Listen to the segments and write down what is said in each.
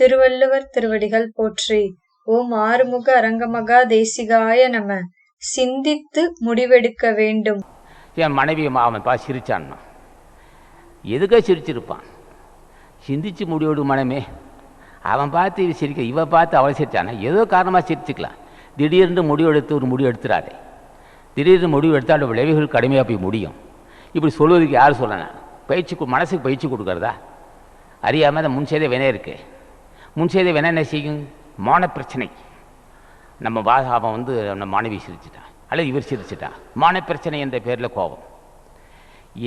திருவள்ளுவர் திருவடிகள் போற்றி. ஓம் ஆறுமுக அரங்கமகா தேசிகாய நம. சிந்தித்து முடிவெடுக்க வேண்டும். என் மனைவி அவன் பா சிரிச்சான்னா எதுக்கோ சிரிச்சிருப்பான். சிந்திச்சு முடிவெடு மனமே. அவன் பார்த்து இவ சிரிக்க இவ பார்த்து அவளை சிரிச்சானா? ஏதோ காரணமாக சிரிச்சுக்கலாம். திடீர்னு முடிவெடுத்து ஒரு முடிவு எடுத்துறாரு திடீர்னு முடிவு எடுத்தால் விளைவுகள் கடுமையாக போய் முடியும். இப்படி சொல்வதுக்கு யார் சொல்லணும் பயிற்சி மனசுக்கு பயிற்சி கொடுக்கறதா? அறியாமல் அந்த முன் செய்த வினை இருக்கு? முன் செய்த என்ன செய்யும்? மான பிரச்சனை. நம்ம வா அவன் வந்து நம்ம மாணவி சிரிச்சிட்டான். அல்லது இவர் சிரிச்சிட்டா மான பிரச்சனை என்ற பேரில் கோபம்.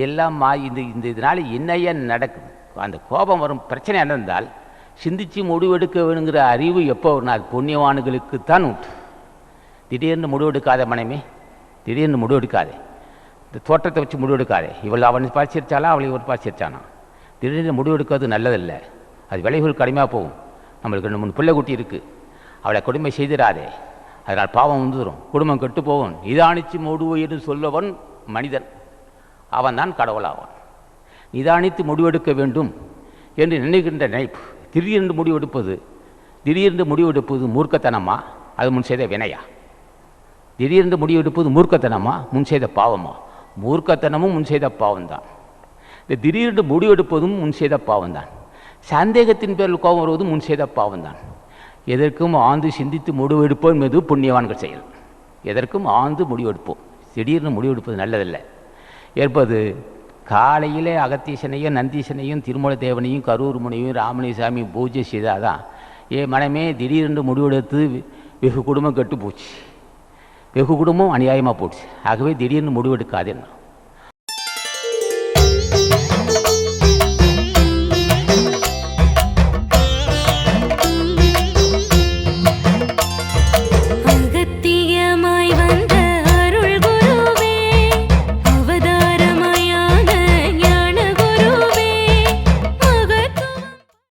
எல்லாம் மா இந்த இந்த இதனால் என்னையா நடக்குது அந்த கோபம் வரும். பிரச்சனை என்னென்றால் சிந்திச்சு முடிவெடுக்க வேணுங்கிற அறிவு எப்போ வரும் அது புண்ணியவான்களுக்குத்தான் உண்டு. திடீர்னு முடிவெடுக்காத மனைமே திடீர்னு முடிவெடுக்காதே. இந்த தோற்றத்தை வச்சு முடிவெடுக்காதே. இவள் அவனை பாய்ச்சிருச்சாலா அவளை இவர் பாய்ச்சிருச்சானா திடீர்னு முடிவெடுக்கிறது நல்லதில்லை. அது விளைவுகள் கடுமையாக போகும். நம்மளுக்கு ரெண்டு மூணு பிள்ளை குட்டி இருக்குது அவளை கொடுமை செய்திடாதே அதனால் பாவம் வந்துடும் குடும்பம் கெட்டு போவோம் நிதானித்து முடிவுன்னு சொல்லவன் மனிதன். அவன்தான் கடவுளாவான். நிதானித்து முடிவெடுக்க வேண்டும் என்று நினைக்கின்ற நினைப்பு. திடீரென்று முடிவெடுப்பது திடீரென்று முடிவெடுப்பது மூர்க்கத்தனமா? அது முன் செய்த வினையா? திடீரென்று முடிவெடுப்பது மூர்க்கத்தனமா? முன் செய்த பாவமா? மூர்க்கத்தனமும் முன் செய்த பாவம்தான். இந்த திடீரென்று முடிவெடுப்பதும் முன் செய்த பாவம்தான். சந்தேகத்தின் பேரில் கோபம் வருவது முன் செய்த பாவம்தான் எதற்கும் ஆழ்ந்து சிந்தித்து முடிவெடுப்போம் என்பது புண்ணியவான்கள் செயல். எதற்கும் ஆழ்ந்து முடிவெடுப்போம். திடீர்னு முடிவெடுப்பது நல்லதில்லை. ஏற்பது காலையிலே அகத்தீசனையும் நந்தீசனையும் திருமலை தேவனையும் கரூர் முனையும் ராமணிசாமி பூஜை செய்தாதான் ஏ மனமே திடீரென்று முடிவெடுத்து வெகு குடும்பம் கெட்டு போச்சு. வெகு குடும்பம் அநியாயமாக போச்சு. ஆகவே திடீர்னு முடிவெடுக்காதேன்னா.